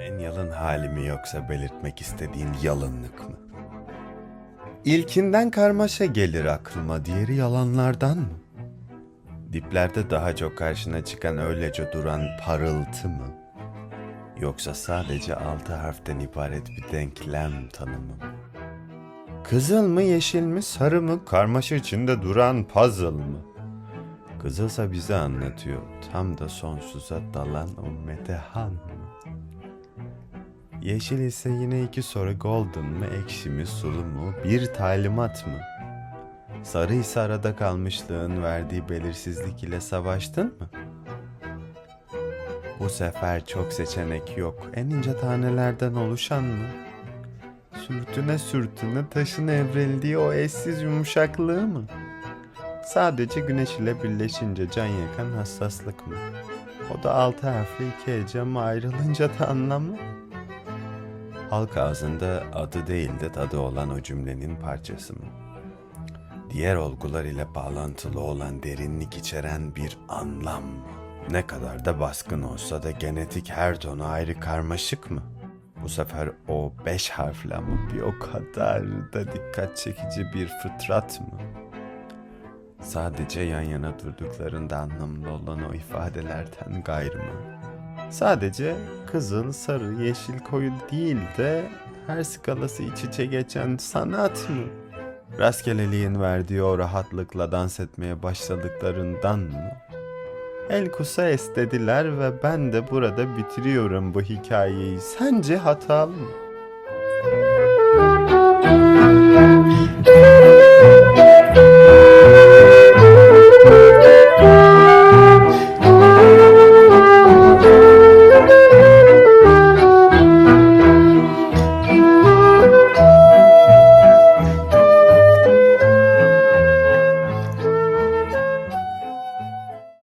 En yalın hali mi yoksa belirtmek istediğin yalınlık mı? İlkinden karmaşa gelir aklıma, diğeri yalanlardan mı? Diplerde daha çok karşına çıkan öylece duran parıltı mı? Yoksa sadece altı harften ibaret bir denklem tanımı mı? Kızıl mı, yeşil mi, sarı mı, karmaşa içinde duran puzzle mı? Kızılsa bize anlatıyor, tam da sonsuza dalan o metehan mı? Yeşil ise yine iki soru golden mı, ekşi mi, sulu mu, bir talimat mı? Sarı ise arada kalmışlığın verdiği belirsizlik ile savaştın mı? Bu sefer çok seçenek yok. En ince tanelerden oluşan mı? Sürtüne sürtüne taşın evrildiği o eşsiz yumuşaklığı mı? Sadece güneş ile birleşince can yakan hassaslık mı? O da altı harfli iki hece ama ayrılınca da anlamı? Halk ağzında adı değil de tadı olan o cümlenin parçası mı? Diğer olgular ile bağlantılı olan derinlik içeren bir anlam mı? Ne kadar da baskın olsa da genetik her tonu ayrı karmaşık mı? Bu sefer o beş harfli ama bir o kadar da dikkat çekici bir fıtrat mı? Sadece yan yana durduklarında anlamlı olan o ifadelerden gayrı mı? Sadece kızıl, sarı, yeşil, koyu değil de her skalası iç içe geçen sanat mı? Rastgeleliğin verdiği o rahatlıkla dans etmeye başladıklarından mı? El kusa estediler ve ben de burada bitiriyorum bu hikayeyi. Sence hatalı mı?